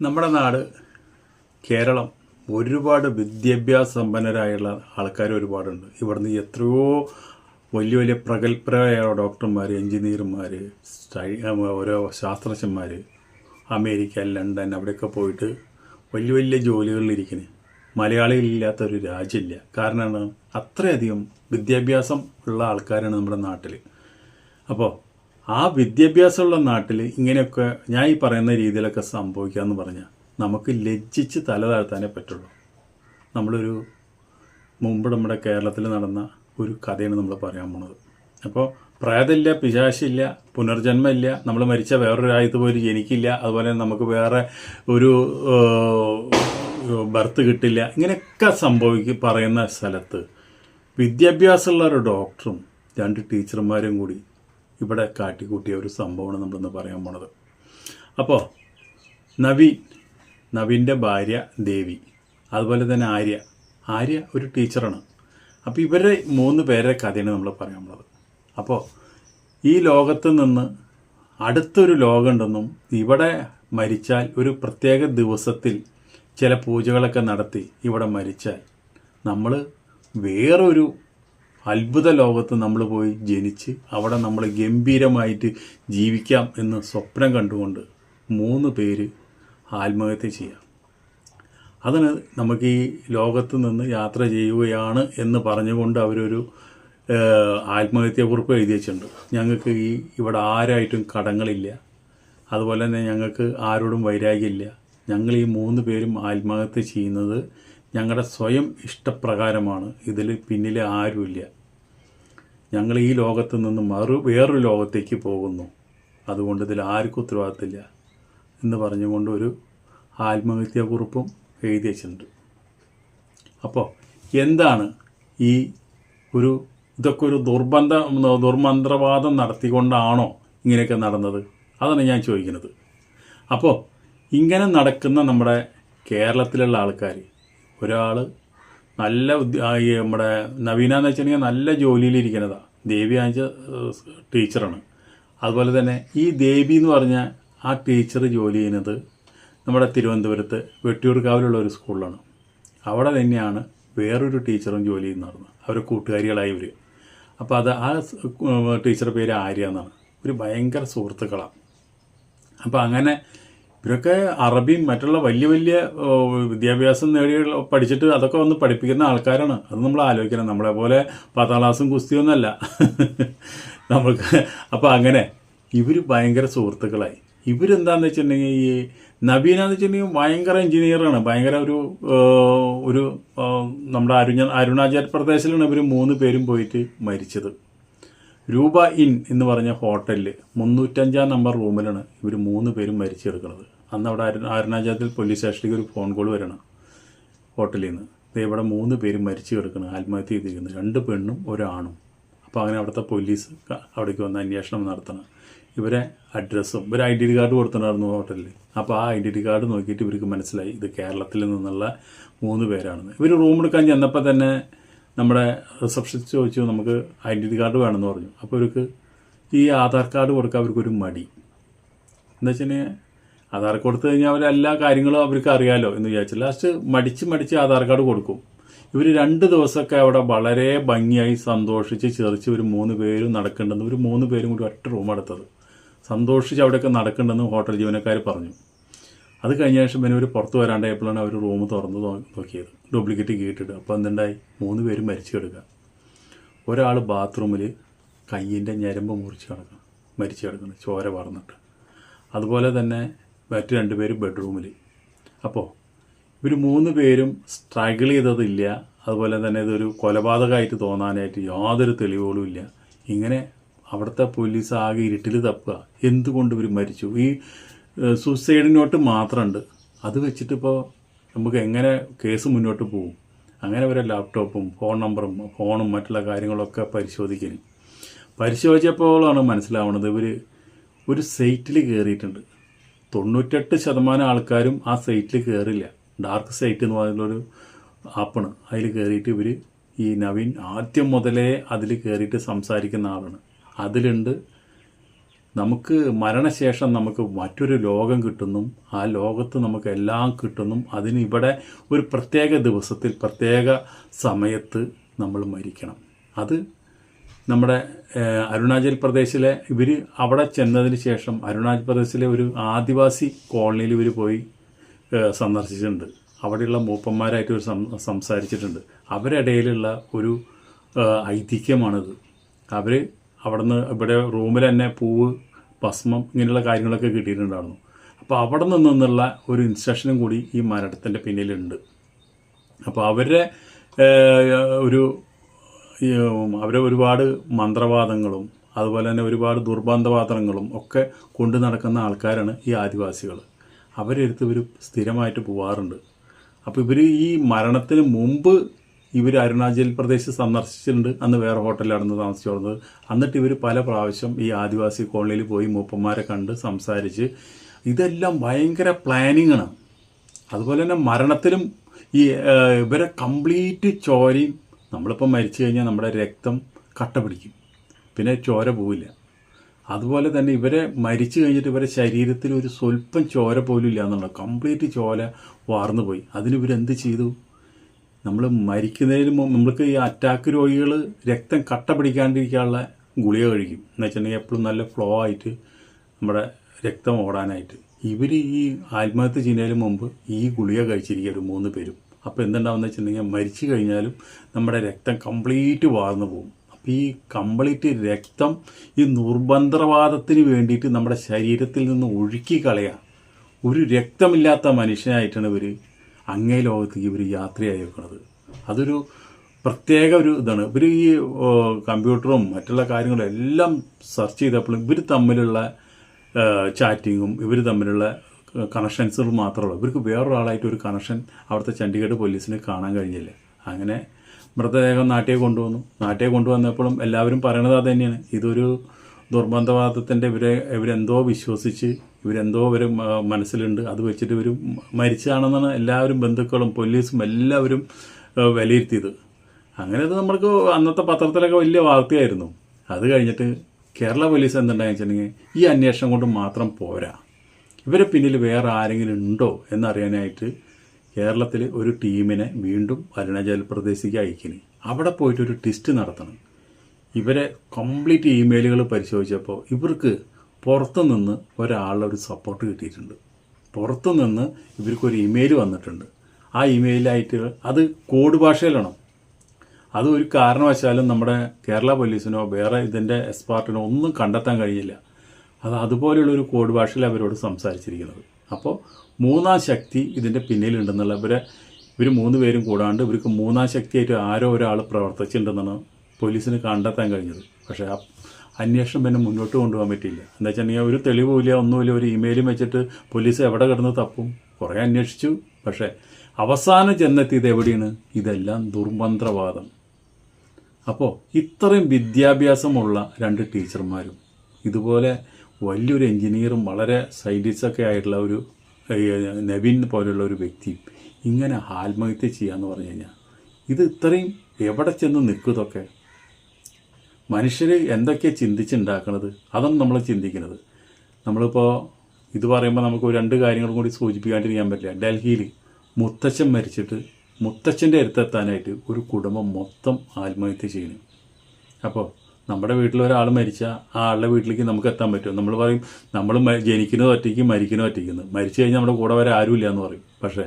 നമ്മുടെ നാട് കേരളം ഒരുപാട് വിദ്യാഭ്യാസ സമ്പന്നരായുള്ള ആൾക്കാർ ഒരുപാടുണ്ട്. ഇവിടുന്ന് എത്രയോ വലിയ വലിയ പ്രഗത്ഭരായ ഡോക്ടർമാർ എഞ്ചിനീയർമാർ ഓരോ ശാസ്ത്രജ്ഞന്മാർ അമേരിക്ക ലണ്ടൻ അവിടെയൊക്കെ പോയിട്ട് വലിയ വലിയ ജോലികളിലിരിക്കുന്നത് മലയാളികളില്ലാത്തൊരു രാജ്യമില്ല. കാരണം അത്രയധികം വിദ്യാഭ്യാസം ഉള്ള ആൾക്കാരാണ് നമ്മുടെ നാട്ടിൽ അപ്പോൾ ആ വിദ്യാഭ്യാസമുള്ള നാട്ടിൽ ഇങ്ങനെയൊക്കെ ഞാൻ ഈ പറയുന്ന രീതിയിലൊക്കെ സംഭവിക്കുക എന്ന് പറഞ്ഞാൽ നമുക്ക് ലജ്ജിച്ച് തല താഴ്ത്താനേ പറ്റുള്ളൂ. നമ്മളൊരു മുമ്പ് നമ്മുടെ കേരളത്തിൽ നടന്ന ഒരു കഥയാണ് നമ്മൾ പറയാൻ പോണത്. അപ്പോൾ പ്രേതമില്ല പിശാശില്ല പുനർജന്മമില്ല നമ്മൾ മരിച്ച വേറൊരു രാജ്യത്ത് പോയി ജനിക്കില്ല അതുപോലെ നമുക്ക് വേറെ ഒരു ബർത്ത് കിട്ടില്ല ഇങ്ങനെയൊക്കെ സംഭവിക്കും പറയുന്ന സ്ഥലത്ത് വിദ്യാഭ്യാസമുള്ള ഒരു ഡോക്ടറും രണ്ട് ടീച്ചർമാരും കൂടി ഇവിടെ കാട്ടിക്കൂട്ടിയ ഒരു സംഭവമാണ് നമ്മളിന്ന് പറയാൻ പോണത്. അപ്പോൾ നവീൻ നവീന്റെ ഭാര്യ ദേവി അതുപോലെ തന്നെ ആര്യ. ആര്യ ഒരു ടീച്ചറാണ്. അപ്പോൾ ഇവരുടെ മൂന്ന് പേരുടെ കഥയാണ് നമ്മൾ പറയാൻ പോണത്. അപ്പോൾ ഈ ലോകത്ത് നിന്ന് അടുത്തൊരു ലോകമുണ്ടെന്നും ഇവിടെ മരിച്ചാൽ ഒരു പ്രത്യേക ദിവസത്തിൽ ചില പൂജകളൊക്കെ നടത്തി ഇവിടെ മരിച്ചാൽ നമ്മൾ വേറൊരു അത്ഭുത ലോകത്ത് നമ്മൾ പോയി ജനിച്ച് അവിടെ നമ്മൾ ഗംഭീരമായിട്ട് ജീവിക്കാം എന്ന് സ്വപ്നം കണ്ടുകൊണ്ട് മൂന്ന് പേര് ആത്മഹത്യ ചെയ്യാം. അതിന് നമുക്ക് ഈ ലോകത്ത് നിന്ന് യാത്ര ചെയ്യുകയാണ് എന്ന് പറഞ്ഞുകൊണ്ട് അവരൊരു ആത്മഹത്യാക്കുറിപ്പ് എഴുതി വെച്ചിട്ടുണ്ട് ഞങ്ങൾക്ക് ഈ ഇവിടെ ആരായിട്ടും കടങ്ങളില്ല. അതുപോലെ തന്നെ ഞങ്ങൾക്ക് ആരോടും വൈരാഗ്യമില്ല. ഞങ്ങൾ ഈ മൂന്ന് പേരും ആത്മഹത്യ ചെയ്യുന്നത് ഞങ്ങളുടെ സ്വയം ഇഷ്ടപ്രകാരമാണ്. ഇതിൽ പിന്നിൽ ആരുമില്ല. ഞങ്ങൾ ഈ ലോകത്ത് നിന്ന് മറു വേറൊരു ലോകത്തേക്ക് പോകുന്നു. അതുകൊണ്ട് ഇതിൽ ആർക്കും ഉത്തരവാദിത്തമില്ല എന്ന് പറഞ്ഞുകൊണ്ട് ഒരു ആത്മഹത്യാക്കുറിപ്പും എഴുതി വെച്ചിട്ടുണ്ട്. അപ്പോൾ എന്താണ് ഈ ഒരു ഇതൊക്കെ ഒരു ദുർബന്ധ ദുർമന്ത്രവാദം നടത്തിക്കൊണ്ടാണോ ഇങ്ങനെയൊക്കെ നടന്നത്? അതാണ് ഞാൻ ചോദിക്കുന്നത്. അപ്പോൾ ഇങ്ങനെ നടക്കുന്ന നമ്മുടെ കേരളത്തിലുള്ള ആൾക്കാർ ഒരാൾ നല്ല നമ്മുടെ നവീന എന്ന് വെച്ചിട്ടുണ്ടെങ്കിൽ നല്ല ജോലിയിലിരിക്കുന്നതാണ് ദേവി ആഞ്ച ടീച്ചറാണ്. അതുപോലെ തന്നെ ഈ ദേവി എന്ന് പറഞ്ഞ ആ ടീച്ചർ ജോലി ചെയ്യുന്നത് നമ്മുടെ തിരുവനന്തപുരത്ത് വെട്ടിയൂർക്കാവിലുള്ള ഒരു സ്കൂളിലാണ്. അവിടെ തന്നെയാണ് വേറൊരു ടീച്ചറും ജോലി ചെയ്യുന്നത്. അവരെ കൂട്ടുകാരികളായി ഇവർ അപ്പോൾ അത് ആ ടീച്ചറുടെ പേര് ആര്യ എന്നാണ്. ഒരു ഭയങ്കര സുഹൃത്തുക്കളാണ് അപ്പോൾ അങ്ങനെ ഇവരൊക്കെ അറബിയും മറ്റുള്ള വലിയ വലിയ വിദ്യാഭ്യാസം നേടിയ പഠിച്ചിട്ട് അതൊക്കെ വന്ന് പഠിപ്പിക്കുന്ന ആൾക്കാരാണ്. അത് നമ്മൾ ആലോചിക്കണം. നമ്മളെ പോലെ പത്താം ക്ലാസ്സും കുസ്തിയൊന്നുമല്ല നമ്മൾക്ക് അപ്പോൾ അങ്ങനെ ഇവർ ഭയങ്കര സുഹൃത്തുക്കളായി. ഇവരെന്താന്ന് വെച്ചിട്ടുണ്ടെങ്കിൽ ഈ നബീന എന്ന് വെച്ചിട്ടുണ്ടെങ്കിൽ ഭയങ്കര എഞ്ചിനീയറാണ് ഭയങ്കര ഒരു ഒരു നമ്മുടെ അരുണ അരുണാചൽ പ്രദേശിലാണ് ഇവർ മൂന്ന് പേരും പോയിട്ട് മരിച്ചത്. രൂപ ഇൻ എന്ന് പറഞ്ഞ ഹോട്ടലിൽ മുന്നൂറ്റഞ്ചാം നമ്പർ റൂമിലാണ് ഇവർ മൂന്ന് പേരും മരിച്ചെടുക്കുന്നത്. അന്ന് അവിടെ അരു അരുണാചലത്തിൽ പോലീസ് സ്റ്റേഷനിലേക്ക് ഒരു ഫോൺ കോൾ വരണം ഹോട്ടലിൽ നിന്ന് ഇവിടെ മൂന്ന് പേരും മരിച്ചു കിടക്കണം ആത്മഹത്യ ചെയ്തിരിക്കുന്നത് രണ്ട് പെണ്ണും ഒരാണും. അപ്പോൾ അങ്ങനെ അവിടുത്തെ പോലീസ് അവിടേക്ക് വന്ന് അന്വേഷണം നടത്തണം. ഇവരെ അഡ്രസ്സും ഇവർ ഐഡന്റി കാർഡ് കൊടുത്തിട്ടുണ്ടായിരുന്നു ഹോട്ടലിൽ അപ്പോൾ ആ ഐഡന്റി കാർഡ് നോക്കിയിട്ട് ഇവർക്ക് മനസ്സിലായി ഇത് കേരളത്തിൽ നിന്നുള്ള മൂന്ന് പേരാണെന്ന്. ഇവർ റൂം എടുക്കാൻ ചെന്നപ്പോൾ തന്നെ നമ്മുടെ റിസപ്ഷനിസ്റ്റ് ചോദിച്ചു നമുക്ക് ഐഡന്റി കാർഡ് വേണമെന്ന് പറഞ്ഞു. അപ്പോൾ അവർക്ക് ഈ ആധാർ കാർഡ് കൊടുക്കാൻ അവർക്കൊരു മടി. എന്താ വെച്ചാൽ ആധാർ കൊടുത്തു കഴിഞ്ഞാൽ അവർ എല്ലാ കാര്യങ്ങളും അവർക്ക് അറിയാലോ എന്ന് വിചാരിച്ചു ലാസ്റ്റ് മടിച്ച് മടിച്ച് ആധാർ കാർഡ് കൊടുക്കും. ഇവർ രണ്ട് ദിവസമൊക്കെ അവിടെ വളരെ ഭംഗിയായി സന്തോഷിച്ച് ചെറിച്ച് ഒരു മൂന്ന് പേരും നടക്കേണ്ടെന്ന് ഒരു മൂന്ന് പേരും കൂടി ഒറ്റ റൂം എടുത്തത് സന്തോഷിച്ച് അവിടെയൊക്കെ നടക്കേണ്ടെന്ന് ഹോട്ടൽ ജീവനക്കാർ പറഞ്ഞു. അത് കഴിഞ്ഞ ശേഷം പിന്നെ ഒരു പുറത്ത് വരാണ്ടായപ്പോഴാണ് അവർ റൂം തുറന്ന് നോക്കിയത്. ഡ്യൂപ്ലിക്കേറ്റ് കീട്ടിട്ട് അപ്പോൾ എന്തുണ്ടായി? മൂന്ന് പേര് മരിച്ചു കിടക്കുക. ഒരാൾ ബാത്റൂമിൽ കയ്യിന്റെ ഞരമ്പ് മുറിച്ച് കിടക്കണം മരിച്ചു കിടക്കണം ചോര പറന്നിട്ട് അതുപോലെ തന്നെ മറ്റ് രണ്ട് പേര് ബെഡ്റൂമിൽ അപ്പോൾ ഇവർ മൂന്ന് പേരും സ്ട്രഗിൾ ചെയ്തതില്ല. അതുപോലെ തന്നെ ഇതൊരു കൊലപാതകമായിട്ട് തോന്നാനായിട്ട് യാതൊരു തെളിവുകളും ഇല്ല. ഇങ്ങനെ അവിടുത്തെ പോലീസ് ആകെ ഇരുട്ടിൽ തപ്പുക. എന്തുകൊണ്ട് ഇവർ മരിച്ചു? ഈ സൂസൈഡ് നോട്ട് മാത്രമുണ്ട് അത് വെച്ചിട്ടിപ്പോൾ നമുക്ക് എങ്ങനെ കേസ് മുന്നോട്ട് പോകും അങ്ങനെ വരെ ലാപ്ടോപ്പും ഫോൺ നമ്പറും ഫോണും മറ്റുള്ള കാര്യങ്ങളൊക്കെ പരിശോധിക്കും പരിശോധിച്ചപ്പോഴാണ് മനസ്സിലാവുന്നത് ഇവർ ഒരു സൈറ്റിൽ കയറിയിട്ടുണ്ട് തൊണ്ണൂറ്റെട്ട് ശതമാനം ആൾക്കാരും ആ സൈറ്റിൽ കയറില്ല ഡാർക്ക് സൈറ്റ് എന്ന് പറയുന്നൊരു ആപ്പാണ്. അതിൽ കയറിയിട്ട് ഇവർ ഈ നവീൻ ആദ്യം മുതലേ അതിൽ കയറിയിട്ട് സംസാരിക്കുന്ന ആളാണ്. അതിലുണ്ട് നമുക്ക് മരണശേഷം നമുക്ക് മറ്റൊരു ലോകം കിട്ടുന്നു. ആ ലോകത്ത് നമുക്ക് എല്ലാം കിട്ടുന്നു. അതിന് ഇവിടെ ഒരു പ്രത്യേക ദിവസത്തിൽ പ്രത്യേക സമയത്ത് നമ്മൾ മരിക്കണം. അത് നമ്മുടെ അരുണാചൽ പ്രദേശിലെ ഇവർ അവിടെ ചെന്നതിന് ശേഷം അരുണാചൽ പ്രദേശിലെ ഒരു ആദിവാസി കോളനിയിൽ ഇവർ പോയി സന്ദർശിച്ചിട്ടുണ്ട്. അവിടെയുള്ള മൂപ്പന്മാരായിട്ട് ഒരു സംസാരിച്ചിട്ടുണ്ട്. അവരിടയിലുള്ള ഒരു ഐതിഹ്യമാണിത്. അവർ അവിടുന്ന് ഇവിടെ റൂമിൽ തന്നെ പൂവ് ഭസ്മം ഇങ്ങനെയുള്ള കാര്യങ്ങളൊക്കെ കിട്ടിയിട്ടുണ്ടായിരുന്നു. അപ്പോൾ അവിടെ നിന്നുള്ള ഒരു ഇൻസ്ട്രക്ഷനും കൂടി ഈ മരണത്തിന്റെ പിന്നിലുണ്ട്. അപ്പോൾ അവരുടെ ഒരു അവരെ ഒരുപാട് മന്ത്രവാദങ്ങളും അതുപോലെ തന്നെ ഒരുപാട് ദുർബന്ധവാദങ്ങളും ഒക്കെ കൊണ്ടു നടക്കുന്ന ആൾക്കാരാണ് ഈ ആദിവാസികൾ അവരെടുത്ത് ഇവർ സ്ഥിരമായിട്ട് പോവാറുണ്ട്. അപ്പോൾ ഇവർ ഈ മരണത്തിന് മുമ്പ് ഇവർ അരുണാചൽ പ്രദേശ് സന്ദർശിച്ചിട്ടുണ്ട്. അന്ന് വേറെ ഹോട്ടലിലാണെന്ന് താമസിച്ചു കൊടുത്തത് എന്നിട്ട് ഇവർ പല പ്രാവശ്യം ഈ ആദിവാസി കോളനിയിൽ പോയി മൂപ്പന്മാരെ കണ്ട് സംസാരിച്ച് ഇതെല്ലാം ഭയങ്കര പ്ലാനിങ് ആണ്. അതുപോലെ തന്നെ മരണത്തിലും ഈ ഇവരെ കംപ്ലീറ്റ് ചോരയും നമ്മളിപ്പോൾ മരിച്ചു കഴിഞ്ഞാൽ നമ്മുടെ രക്തം കട്ട പിടിക്കും. പിന്നെ ചോര പോവില്ല. അതുപോലെ തന്നെ ഇവരെ മരിച്ചു കഴിഞ്ഞിട്ട് ഇവരെ ശരീരത്തിൽ ഒരു സ്വല്പം ചോര പോലും ഇല്ല എന്നുള്ളത് കംപ്ലീറ്റ് ചോര വാർന്നു പോയി. അതിന് ഇവരെന്ത് ചെയ്തു? നമ്മൾ മരിക്കുന്നതിന് മുമ്പ് നമ്മൾക്ക് ഈ അറ്റാക്ക് രോഗികൾ രക്തം കട്ട പിടിക്കാണ്ടിരിക്കാനുള്ള ഗുളിക കഴിക്കും. എന്ന് വെച്ചിട്ടുണ്ടെങ്കിൽ എപ്പോഴും നല്ല ഫ്ലോ ആയിട്ട് നമ്മുടെ രക്തം ഓടാനായിട്ട്. ഇവർ ഈ ആത്മഹത്യ ചെയ്യുന്നതിന് മുമ്പ് ഈ ഗുളിക കഴിച്ചിരിക്കുക ഒരു മൂന്ന് പേരും. അപ്പോൾ എന്തുണ്ടാവുന്ന വെച്ചിട്ടുണ്ടെങ്കിൽ മരിച്ചു കഴിഞ്ഞാലും നമ്മുടെ രക്തം കംപ്ലീറ്റ് വാർന്നു പോകും. അപ്പോൾ ഈ കംപ്ലീറ്റ് രക്തം ഈ നിർബന്ധവാദത്തിന് വേണ്ടിയിട്ട് നമ്മുടെ ശരീരത്തിൽ നിന്ന് ഒഴുക്കി കളയാം. ഒരു രക്തമില്ലാത്ത മനുഷ്യനായിട്ടാണ് ഇവർ അങ്ങേ ലോകത്തേക്ക് ഇവർ യാത്രയായിരിക്കുന്നത്. അതൊരു പ്രത്യേക ഒരു ഇതാണ്. ഇവർ ഈ കമ്പ്യൂട്ടറും മറ്റുള്ള കാര്യങ്ങളും എല്ലാം സെർച്ച് ചെയ്തപ്പോഴും ഇവർ തമ്മിലുള്ള ചാറ്റിങ്ങും ഇവർ തമ്മിലുള്ള കണക്ഷൻസുകൾ മാത്രമേ ഉള്ളൂ ഇവർക്ക് വേറൊരാളായിട്ട് ഒരു കണക്ഷൻ അവിടുത്തെ ചണ്ഡീഗഡ് പോലീസിന് കാണാൻ കഴിഞ്ഞില്ല. അങ്ങനെ മൃതദേഹം നാട്ടിയെ കൊണ്ടുവന്നു. നാട്ടിയെ കൊണ്ടുവന്നപ്പോഴും എല്ലാവരും പറയണത് അത് തന്നെയാണ്. ഇതൊരു ദുർബന്ധവാദത്തിന്റെ ഇവരെ ഇവരെന്തോ വിശ്വസിച്ച് ഇവരെന്തോ ഒരു മനസ്സിലുണ്ട്. അത് വെച്ചിട്ട് ഇവർ മരിച്ചതാണെന്നാണ് എല്ലാവരും ബന്ധുക്കളും പോലീസും എല്ലാവരും വിലയിരുത്തിയത്. അങ്ങനെ അത് നമ്മൾക്ക് അന്നത്തെ പത്രത്തിലൊക്കെ വലിയ വാർത്തയായിരുന്നു. അത് കഴിഞ്ഞിട്ട് കേരള പോലീസ് എന്തുണ്ടായെന്ന് വെച്ചിട്ടുണ്ടെങ്കിൽ ഈ അന്വേഷണം കൊണ്ട് മാത്രം പോരാ. ഇവരെ പിന്നിൽ വേറെ ആരെങ്കിലും ഉണ്ടോ എന്നറിയാനായിട്ട് കേരളത്തിൽ ഒരു ടീമിനെ വീണ്ടും അരുണാചൽ പ്രദേശിലേക്ക് അയക്കിന് അവിടെ പോയിട്ട് ഒരു ടെസ്റ്റ് നടത്തണം. ഇവരെ കംപ്ലീറ്റ് ഇമെയിലുകൾ പരിശോധിച്ചപ്പോൾ ഇവർക്ക് പുറത്തു നിന്ന് ഒരാളുടെ ഒരു സപ്പോർട്ട് കിട്ടിയിട്ടുണ്ട്. പുറത്തു നിന്ന് ഇവർക്കൊരു ഇമെയിൽ വന്നിട്ടുണ്ട്. ആ ഇമെയിലായിട്ട് അത് കോഡ് ഭാഷയിലാണ്? അത് ഒരു കാരണവശാലും നമ്മുടെ കേരള പോലീസിനോ വേറെ ഇതിന്റെ എക്സ്പാർട്ടിനോ ഒന്നും കണ്ടെത്താൻ കഴിയില്ല. അത് അതുപോലെയുള്ള ഒരു കോഡ് ഭാഷയിൽ അവരോട് സംസാരിച്ചിരിക്കുന്നത്. അപ്പോൾ മൂന്നാം ശക്തി ഇതിന്റെ പിന്നിലുണ്ടെന്നുള്ള ഇവരെ ഇവർ മൂന്ന് പേരും കൂടാണ്ട് ഇവർക്ക് മൂന്നാം ശക്തിയായിട്ട് ആരോ ഒരാൾ പ്രവർത്തിച്ചിട്ടുണ്ടെന്നാണ് പോലീസിന് കണ്ടെത്താൻ കഴിഞ്ഞത്. പക്ഷേ ആ അന്വേഷണം പിന്നെ മുന്നോട്ട് കൊണ്ടുപോകാൻ പറ്റിയില്ല. എന്താ വെച്ചിട്ടുണ്ടെങ്കിൽ ഒരു തെളിവുമില്ല ഒന്നുമില്ല ഒരു ഇമെയിലും വെച്ചിട്ട് പോലീസ് എവിടെ കിടന്ന് തപ്പും. കുറേ അന്വേഷിച്ചു പക്ഷേ അവസാനം ചെന്നെത്തിയത് എവിടെയാണ്? ഇതെല്ലാം ദുർമന്ത്രവാദം. അപ്പോൾ ഇത്രയും വിദ്യാഭ്യാസമുള്ള രണ്ട് ടീച്ചർമാരും ഇതുപോലെ വലിയൊരു എഞ്ചിനീയറും വളരെ സയന്റിസ്റ്റൊക്കെ ആയിട്ടുള്ള ഒരു നവീൻ പോലെയുള്ള ഒരു വ്യക്തിയും ഇങ്ങനെ ആത്മഹത്യ ചെയ്യാന്ന് പറഞ്ഞു കഴിഞ്ഞാൽ ഇത് ഇത്രയും എവിടെ ചെന്ന് നിൽക്കും ഇതൊക്കെ മനുഷ്യർ എന്തൊക്കെ ചിന്തിച്ചുണ്ടാക്കണത്? അതൊന്നും നമ്മൾ ചിന്തിക്കുന്നത്. നമ്മളിപ്പോൾ ഇത് പറയുമ്പോൾ നമുക്ക് രണ്ട് കാര്യങ്ങളും കൂടി സൂചിപ്പിക്കാണ്ടിരിക്കാൻ പറ്റില്ല. ഡൽഹിയിൽ മുത്തച്ഛൻ മരിച്ചിട്ട് മുത്തച്ഛന്റെ അടുത്തെത്താനായിട്ട് ഒരു കുടുംബം മൊത്തം ആത്മഹത്യ ചെയ്യണം. അപ്പോൾ നമ്മുടെ വീട്ടിൽ ഒരാൾ മരിച്ചാൽ ആ ആളുടെ വീട്ടിലേക്ക് നമുക്ക് എത്താൻ പറ്റും നമ്മൾ പറയും നമ്മൾ ജനിക്കുന്നത് ഒറ്റയ്ക്ക് മരിക്കുന്നത് ഒറ്റയ്ക്ക്. മരിച്ചു കഴിഞ്ഞാൽ നമ്മുടെ കൂടെ വരെ ആരുമില്ല എന്ന് പറയും. പക്ഷേ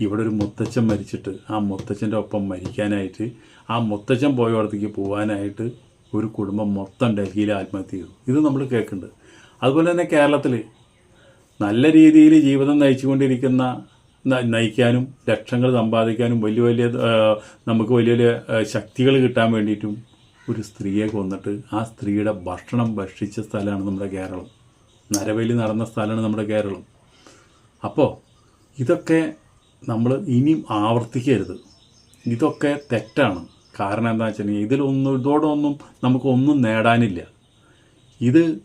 ഇവിടെ ഒരു മുത്തച്ഛൻ മരിച്ചിട്ട് ആ മുത്തച്ഛന്റെ ഒപ്പം മരിക്കാനായിട്ട് ആ മുത്തച്ഛൻ പോയവിടത്തേക്ക് പോകാനായിട്ട് ഒരു കുടുംബം മൊത്തം ഡൽഹിയിൽ ആത്മഹത്യ ചെയ്തു. ഇത് നമ്മൾ കേൾക്കുന്നുണ്ട്. അതുപോലെ തന്നെ കേരളത്തിൽ നല്ല രീതിയിൽ ജീവിതം നയിച്ചുകൊണ്ടിരിക്കുന്ന നയിക്കാനും ലക്ഷങ്ങൾ സമ്പാദിക്കാനും വലിയ വലിയ നമുക്ക് വലിയ വലിയ ശക്തികൾ കിട്ടാൻ വേണ്ടിയിട്ടും ഒരു സ്ത്രീയെ കൊന്നിട്ട് ആ സ്ത്രീയുടെ ഭക്ഷണം ഭക്ഷിച്ച സ്ഥലമാണ് നമ്മുടെ കേരളം. നരവേലി നടന്ന സ്ഥലമാണ് നമ്മുടെ കേരളം. അപ്പോൾ ഇതൊക്കെ നമ്മൾ ഇനിയും ആവർത്തിക്കരുത്. ഇതൊക്കെ തെറ്റാണ്. കാരണം എന്താ വെച്ചിട്ടുണ്ടെങ്കിൽ ഇതിലൊന്നും ഇതോടൊന്നും നമുക്കൊന്നും നേടാനില്ല. ഇത്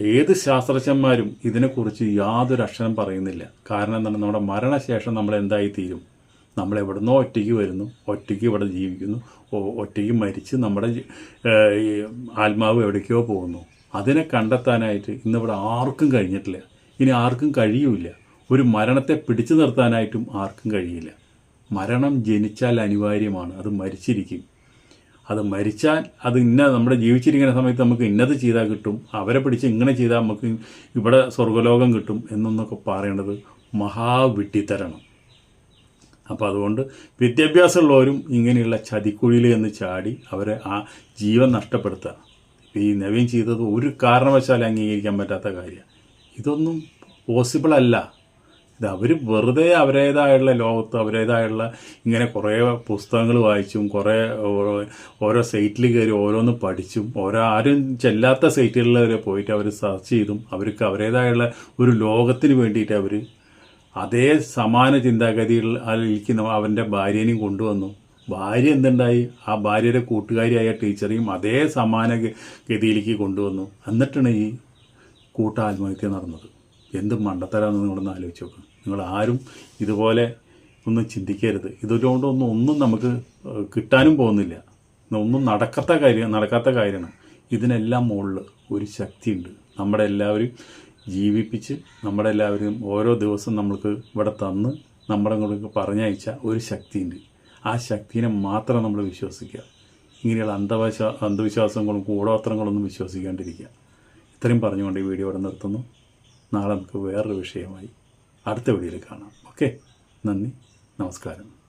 ഏത് ശാസ്ത്രജ്ഞന്മാരും ഇതിനെക്കുറിച്ച് യാതൊരു അക്ഷരം പറയുന്നില്ല. കാരണം എന്താണ്? നമ്മുടെ മരണശേഷം നമ്മൾ എന്തായിത്തീരും നമ്മൾ എവിടുന്നോ ഒറ്റയ്ക്ക് വരുന്നു. ഒറ്റയ്ക്ക് ഇവിടെ ജീവിക്കുന്നു. ഒറ്റയ്ക്ക് മരിച്ച് നമ്മുടെ ആത്മാവ് എവിടേക്കോ പോകുന്നു. അതിനെ കണ്ടെത്താനായിട്ട് ഇന്നിവിടെ ആർക്കും കഴിഞ്ഞിട്ടില്ല. ഇനി ആർക്കും കഴിയൂല ഒരു മരണത്തെ പിടിച്ചു നിർത്താനായിട്ടും ആർക്കും കഴിയില്ല. മരണം ജനിച്ചാൽ അനിവാര്യമാണ്. അത് മരിച്ചിരിക്കും. അത് മരിച്ചാൽ അത് ഇന്ന നമ്മുടെ ജീവിച്ചിരിക്കുന്ന സമയത്ത് നമുക്ക് ഇന്നത് ചെയ്താൽ കിട്ടും. അവരെ പിടിച്ച് ഇങ്ങനെ ചെയ്താൽ നമുക്ക് ഇവിടെ സ്വർഗലോകം കിട്ടും എന്നൊന്നൊക്കെ പറയേണ്ടത് മഹാവിട്ടിത്തരണം അപ്പോൾ അതുകൊണ്ട് വിദ്യാഭ്യാസമുള്ളവരും ഇങ്ങനെയുള്ള ചതിക്കുഴിയിൽ എന്ന് ചാടി അവരെ ആ ജീവൻ നഷ്ടപ്പെടുത്തുക. ഈ നവീൻ ചെയ്തത് ഒരു കാരണവശാലും അംഗീകരിക്കാൻ പറ്റാത്ത കാര്യമാണ്. ഇതൊന്നും പോസിബിൾ അല്ല. ഇത് അവർ വെറുതെ അവരേതായുള്ള ലോകത്ത് അവരേതായുള്ള ഇങ്ങനെ കുറേ പുസ്തകങ്ങൾ വായിച്ചും കുറേ ഓരോ- സൈറ്റിൽ കയറി ഓരോന്ന് പഠിച്ചും ഓരോ ആരും ചെല്ലാത്ത സൈറ്റുകളിൽ വരെ പോയിട്ട് അവർ സെർച്ച് ചെയ്തും അവർക്ക് അവരേതായുള്ള ഒരു ലോകത്തിന് വേണ്ടിയിട്ട് അവർ അതേ സമാന ചിന്താഗതിയിൽ ഇരിക്കുന്ന അവന്റെ ഭാര്യനെയും കൊണ്ടുവന്നു. ഭാര്യ എന്തുണ്ടായി? ആ ഭാര്യയുടെ കൂട്ടുകാരിയായ ടീച്ചറെയും അതേ സമാന ഗതിയിലേക്ക് കൊണ്ടുവന്നു. എന്നിട്ടാണ് ഈ കൂട്ട ആത്മഹത്യ നടന്നത്. എന്ത് മണ്ടത്തരാന്ന് നിങ്ങളൊന്ന് ആലോചിച്ച് നോക്കുക നിങ്ങൾ ആരും ഇതുപോലെ ഒന്നും ചിന്തിക്കരുത്. ഇതുകൊണ്ടൊന്നും ഒന്നും നമുക്ക് കിട്ടാനും പോകുന്നില്ല. ഒന്നും നടക്കാത്ത കാര്യം നടക്കാത്ത കാര്യമാണ്. ഇതിനെല്ലാം മുകളിൽ ഒരു ശക്തിയുണ്ട്. നമ്മുടെ എല്ലാവരും ജീവിപ്പിച്ച് നമ്മുടെ എല്ലാവരും ഓരോ ദിവസം നമ്മൾക്ക് ഇവിടെ തന്ന് നമ്മുടെ കൂടെ പറഞ്ഞയച്ച ഒരു ശക്തിയുണ്ട്. ആ ശക്തിനെ മാത്രം നമ്മൾ വിശ്വസിക്കുക. ഇങ്ങനെയുള്ള അന്ധവിശ്വാ അന്ധവിശ്വാസങ്ങളും കൂടോത്രങ്ങളൊന്നും വിശ്വസിക്കാണ്ടിരിക്കുക. ഇത്രയും പറഞ്ഞുകൊണ്ട് ഈ വീഡിയോ ഇവിടെ നിർത്തുന്നു. നാളെ നമുക്ക് വേറൊരു വിഷയമായി അടുത്ത വീഡിയോയിൽ കാണാം. ഓക്കെ? നന്ദി. നമസ്കാരം.